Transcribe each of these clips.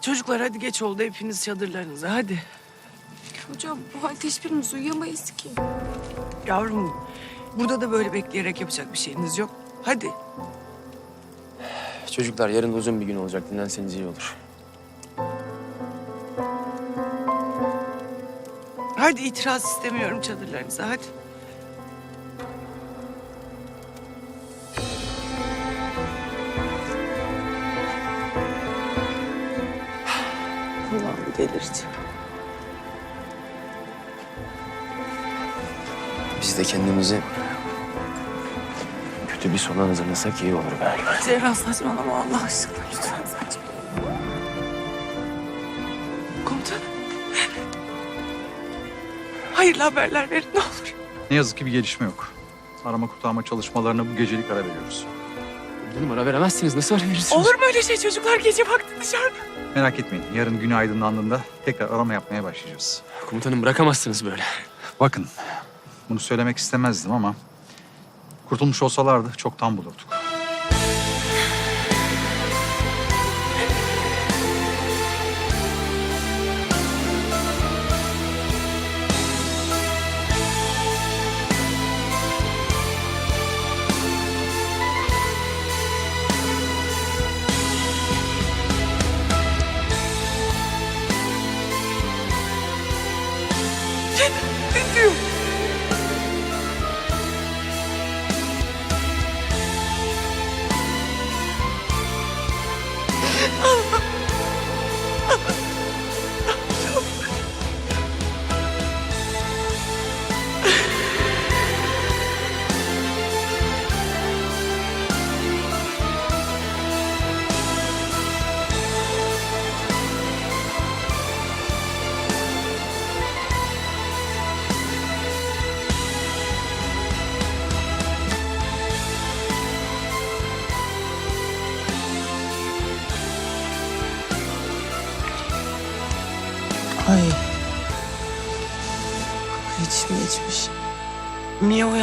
Çocuklar hadi geç oldu hepiniz çadırlarınıza hadi. Hocam bu halde hiçbirimiz uyuyamayız ki. Yavrum burada da böyle bekleyerek yapacak bir şeyiniz yok. Hadi. Çocuklar yarın uzun bir gün olacak. Dinlenseniz iyi olur. Hadi itiraz istemiyorum çadırlarınıza hadi. Delireceğim. Biz de kendimizi kötü bir sona hazırlasak iyi olur galiba. Zehra saçmalama Allah aşkına lütfen saçma. Komutanım. Hayırlı haberler verin ne olur. Ne yazık ki bir gelişme yok. Arama kurtarma çalışmalarına bu gecelik ara veriyoruz. Komutanım ara veremezsiniz. Nasıl ara verirsiniz? Olur mu öyle şey çocuklar gece vakti dışarıda? Merak etmeyin, yarın gün aydınlandığında tekrar arama yapmaya başlayacağız. Komutanım bırakamazsınız böyle. Bakın, bunu söylemek istemezdim ama... ...kurtulmuş olsalardı çoktan bulurduk.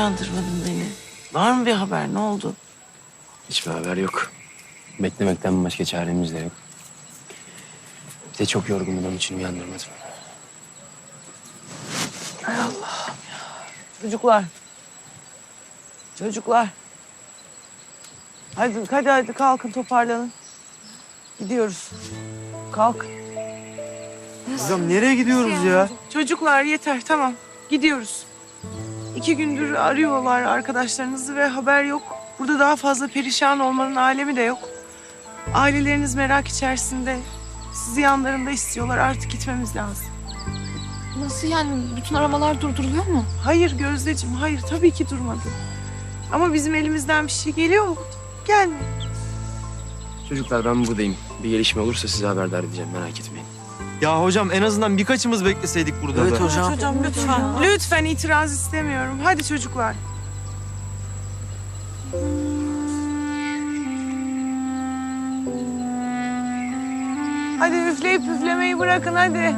Uyandırmadın beni? Var mı bir haber? Ne oldu? Hiçbir haber yok. Beklemekten başka çaremiz de yok. Bir de çok yorgunum onun için uyandırmadım. Hay Allah'ım ya. Çocuklar. Çocuklar. Hadi hadi hadi kalkın toparlanın. Gidiyoruz. Kalk. Hocam nereye gidiyoruz ya? Çocuklar yeter tamam. Gidiyoruz. İki gündür arıyorlar arkadaşlarınızı ve haber yok. Burada daha fazla perişan olmanın alemi de yok. Aileleriniz merak içerisinde. Sizi yanlarında istiyorlar. Artık gitmemiz lazım. Nasıl yani? Bütün aramalar durduruluyor mu? Hayır Gözdeciğim, hayır tabii ki durmadı. Ama bizim elimizden bir şey geliyor mu? Gelmiyor. Çocuklar ben buradayım. Bir gelişme olursa size haberdar edeceğim. Merak etmeyin. Ya hocam en azından birkaçımız bekleseydik burada Evet be. hocam. hocam lütfen. Lütfen itiraz istemiyorum. Hadi çocuklar. Hadi üfleyip üflemeyi bırakın hadi.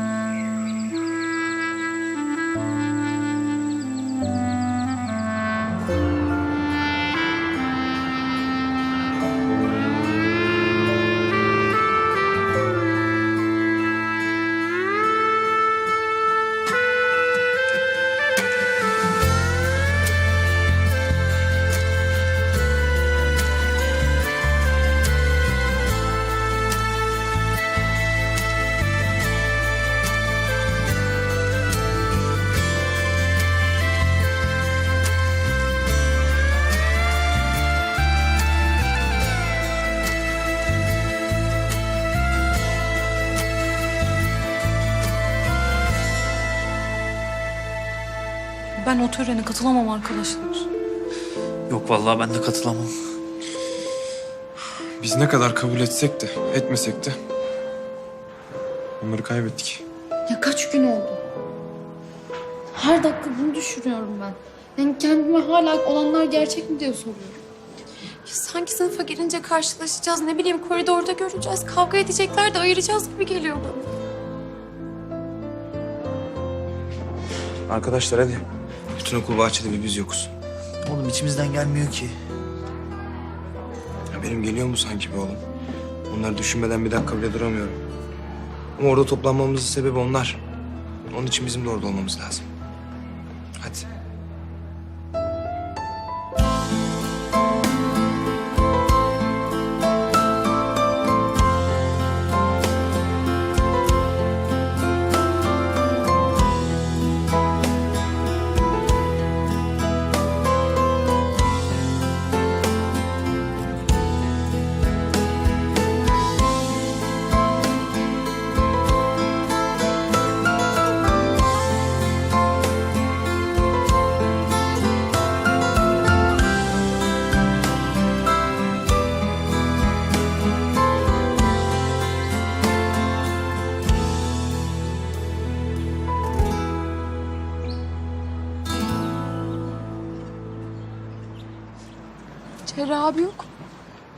Ben o törene katılamam arkadaşlar. Yok vallahi ben de katılamam. Biz ne kadar kabul etsek de etmesek de onları kaybettik. Ya kaç gün oldu? Her dakika bunu düşünüyorum ben. Yani kendime hala olanlar gerçek mi diye soruyorum. Ya sanki sınıfa girince karşılaşacağız. Ne bileyim koridorda göreceğiz. Kavga edecekler de ayıracağız gibi geliyor bana. Arkadaşlar hadi. Bütün okul bahçede bir biz yokuz. Oğlum içimizden gelmiyor ki. Ya benim geliyor mu sanki be oğlum? Bunları düşünmeden bir dakika bile duramıyorum. Ama orada toplanmamızın sebebi onlar. Onun için bizim de orada olmamız lazım.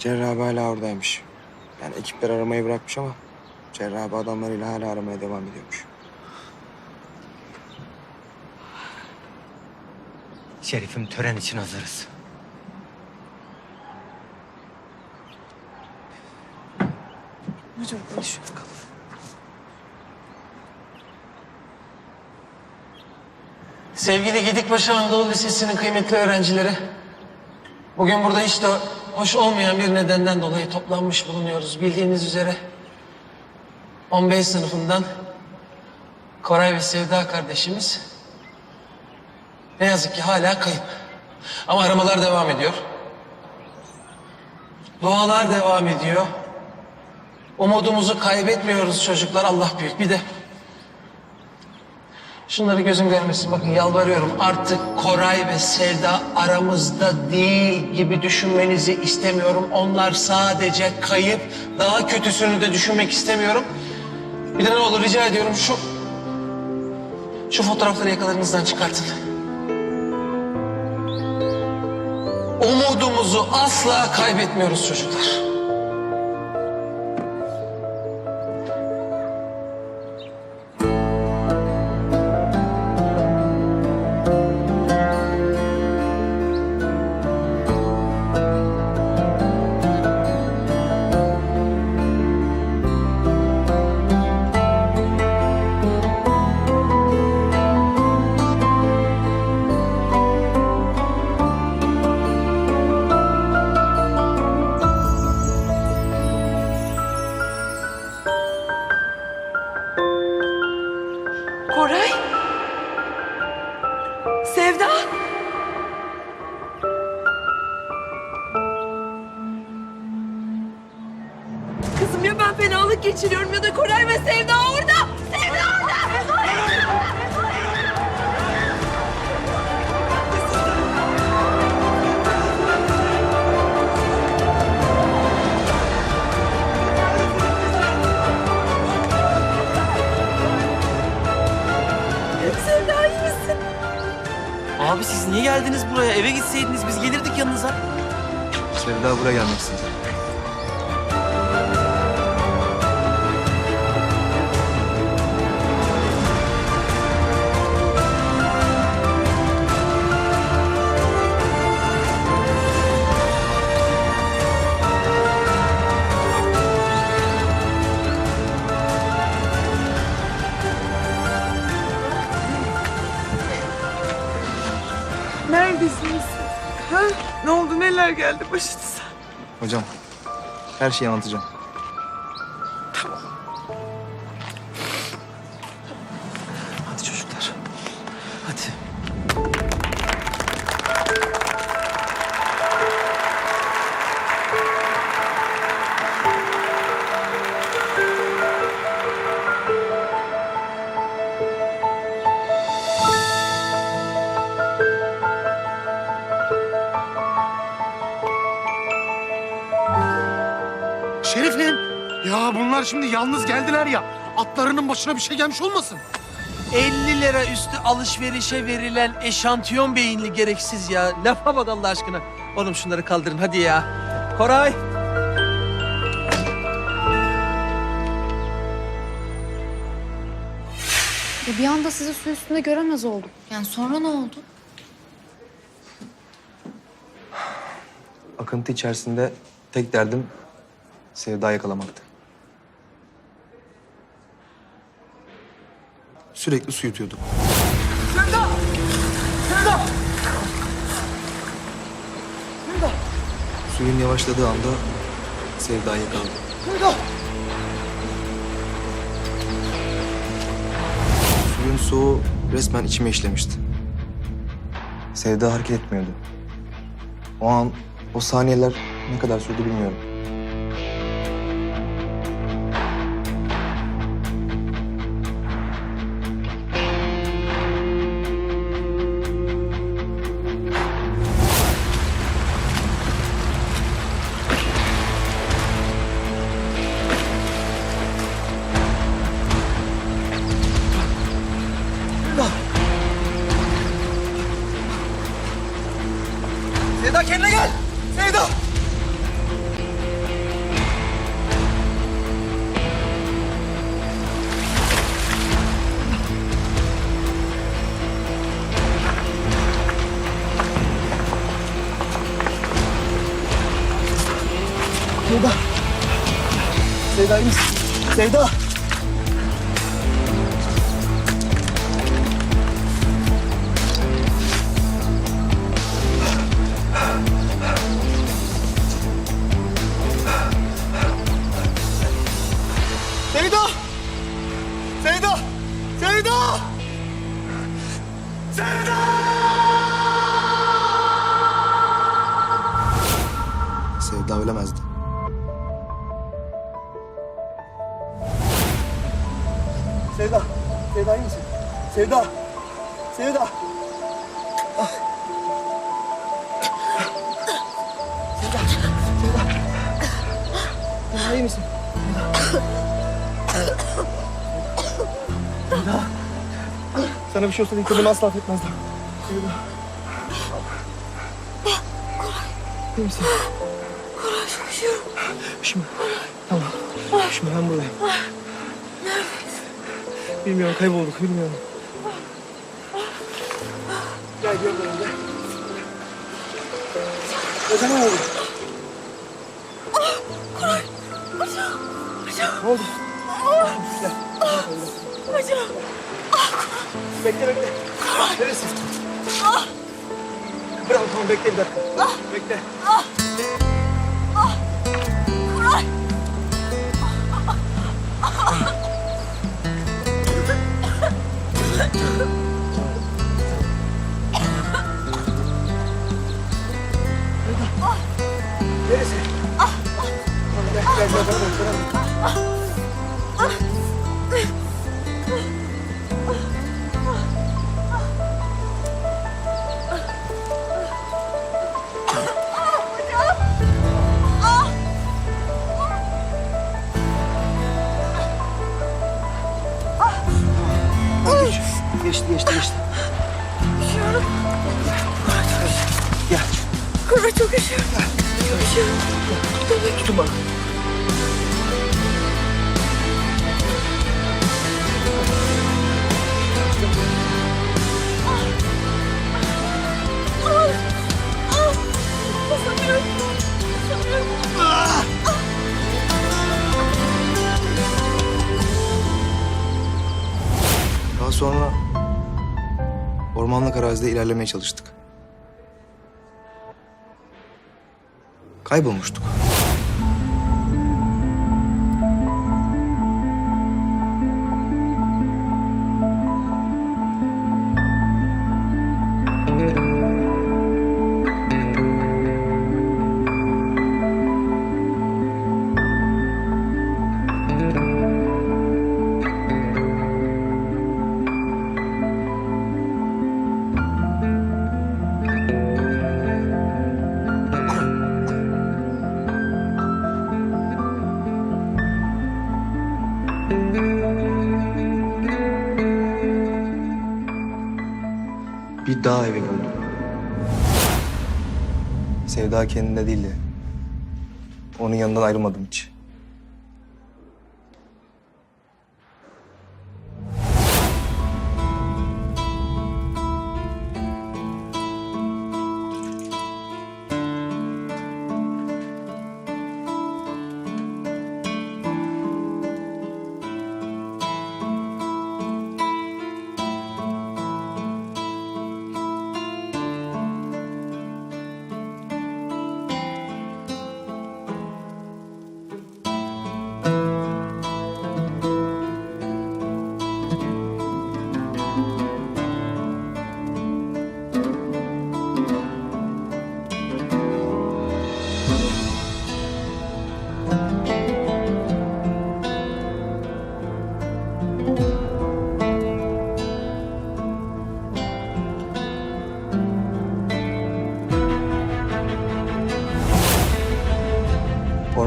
Cerrah abi hala oradaymış. Yani ekipler aramayı bırakmış ama Cerrah abi adamlarıyla hala aramaya devam ediyormuş. Şerifim tören için hazırız. Hocam konuşuyor bakalım. Sevgili Gedikbaşı Anadolu Lisesi'nin kıymetli öğrencileri. Bugün burada de hoş olmayan bir nedenden dolayı toplanmış bulunuyoruz. Bildiğiniz üzere 15 sınıfından Koray ve Sevda kardeşimiz ne yazık ki hala kayıp. Ama aramalar devam ediyor. Dualar devam ediyor. Umudumuzu kaybetmiyoruz çocuklar. Allah büyük. Bir de Şunları gözüm görmesin. Bakın yalvarıyorum. Artık Koray ve Sevda aramızda değil gibi düşünmenizi istemiyorum. Onlar sadece kayıp. Daha kötüsünü de düşünmek istemiyorum. Bir de ne olur rica ediyorum şu... Şu fotoğrafları yakalarınızdan çıkartın. Umudumuzu asla kaybetmiyoruz çocuklar. Niye geldiniz buraya? Eve gitseydiniz biz gelirdik yanınıza. Sevda buraya gelmek istedi. Oldu? Neler geldi başınıza? Hocam her şeyi anlatacağım. Şimdi yalnız geldiler ya. Atlarının başına bir şey gelmiş olmasın? 50 lira üstü alışverişe verilen eşantiyon beyinli gereksiz ya. Lafa bak Allah aşkına. Oğlum şunları kaldırın hadi ya. Koray. Ya bir anda sizi su üstünde göremez oldum. Yani sonra ne oldu? Akıntı içerisinde tek derdim Sevda yakalamaktı. Sürekli su yutuyorduk. Suyun yavaşladığı anda Sevda'yı yakaladı. Suyun soğuğu resmen içime işlemişti. Sevda hareket etmiyordu. O an, o saniyeler ne kadar sürdü bilmiyorum. Sevda iyi misin? Sevda! Sevda! Sevda! Sevda! Sevda! Sevda ölemezdi. Sevda! Sevda iyi misin? Sevda! Sevda! Ah. Sevda! Sevda! Sevda iyi misin? Sana bir şey olsa beni asla affetmezdim. Sevda. İyi misin? Koray çok üşüyorum. Üşüme. Tamam. Üşüme ben buradayım. Bilmiyorum kaybolduk bilmiyorum. Gel gel buraya gel. Ne oldu? Koray. Ne oldu? Gel. Bekle bekle. Neresi? Bravo tamam bekle bir dakika. Bekle. Neresi? Tamam gel gel gel. gel, gel, gel. Geçti ormanlık arazide ilerlemeye çalıştık. Kaybolmuştuk. Dağ evi buldum. Sevda kendinde değildi. Onun yanından ayrılmadım hiç.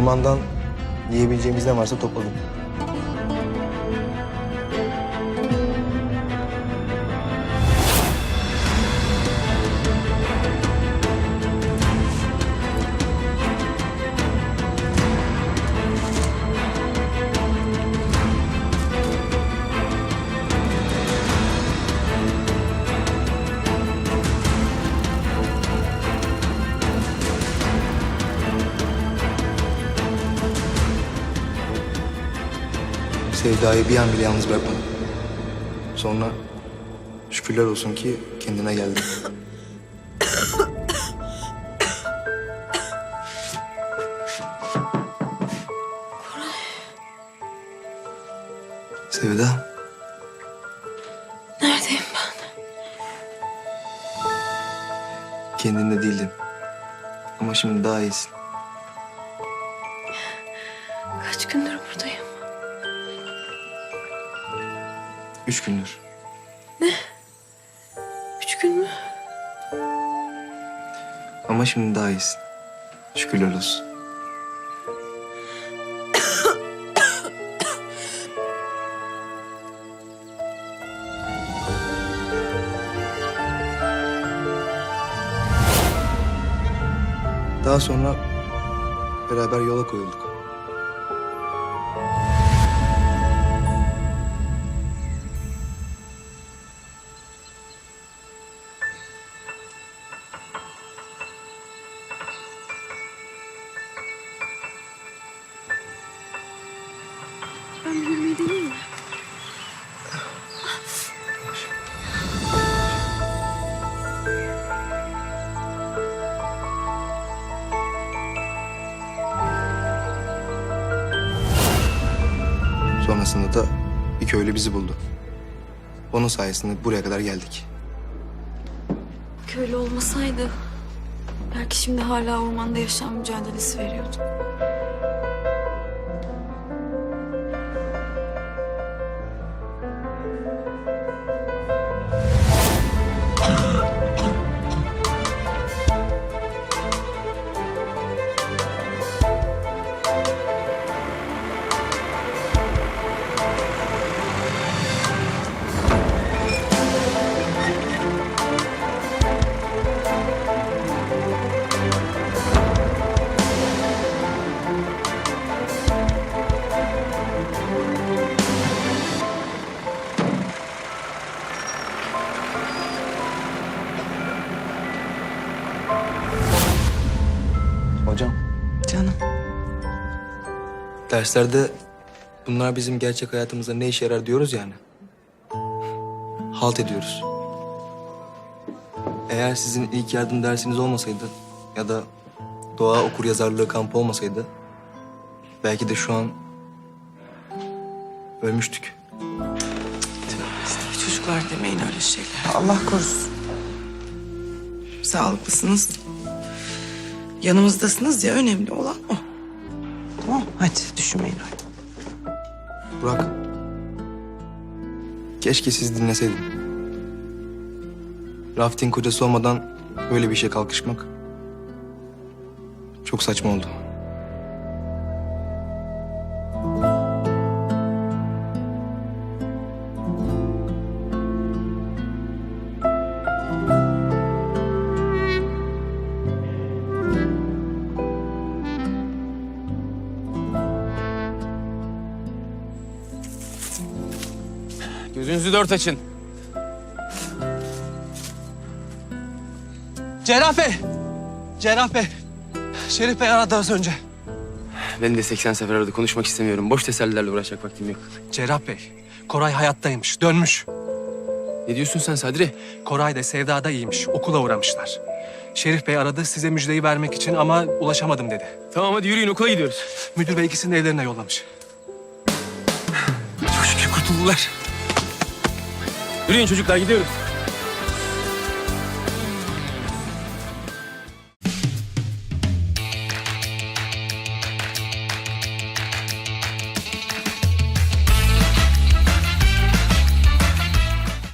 Ormandan yiyebileceğimiz ne varsa topladım. Sevda'yı bir an bile yalnız bırakmadım. Sonra şükürler olsun ki kendine geldi. Sevda, Neredeyim ben? kendinde değildin. Ama şimdi daha iyisin. Şimdi daha iyisin. Şükürler olsun. Daha sonra beraber yola koyulduk. Bizi buldu. Onun sayesinde buraya kadar geldik. Köylü olmasaydı belki şimdi hala ormanda yaşam mücadelesi veriyordum. Derslerde bunlar bizim gerçek hayatımızda ne işe yarar diyoruz yani. Halt ediyoruz. Eğer sizin ilk yardım dersiniz olmasaydı ya da doğa okur yazarlığı kampı olmasaydı belki de şu an ölmüştük. Çocuklar demeyin öyle şeyler. Allah korusun. Sağlıklısınız. Yanımızdasınız ya önemli olan o. Hadi düşünmeyin öyle. Burak. Keşke siz dinleseydin. Rafting kocası olmadan böyle bir işe kalkışmak çok saçma oldu. Dört açın. Cerrah Bey! Cerrah Bey! Şerif Bey aradı az önce. Beni de 80 sefer aradı. Konuşmak istemiyorum. Boş tesellilerle uğraşacak vaktim yok. Cerrah Bey, Koray hayattaymış, dönmüş. Ne diyorsun sen Sadri? Koray da Sevda da iyiymiş, okula uğramışlar. Şerif Bey aradı size müjdeyi vermek için ama ulaşamadım dedi. Tamam hadi yürüyün okula gidiyoruz. Müdür bey ikisini de evlerine yollamış. Çok şükür kurtuldular. Yürüyün çocuklar gidiyoruz.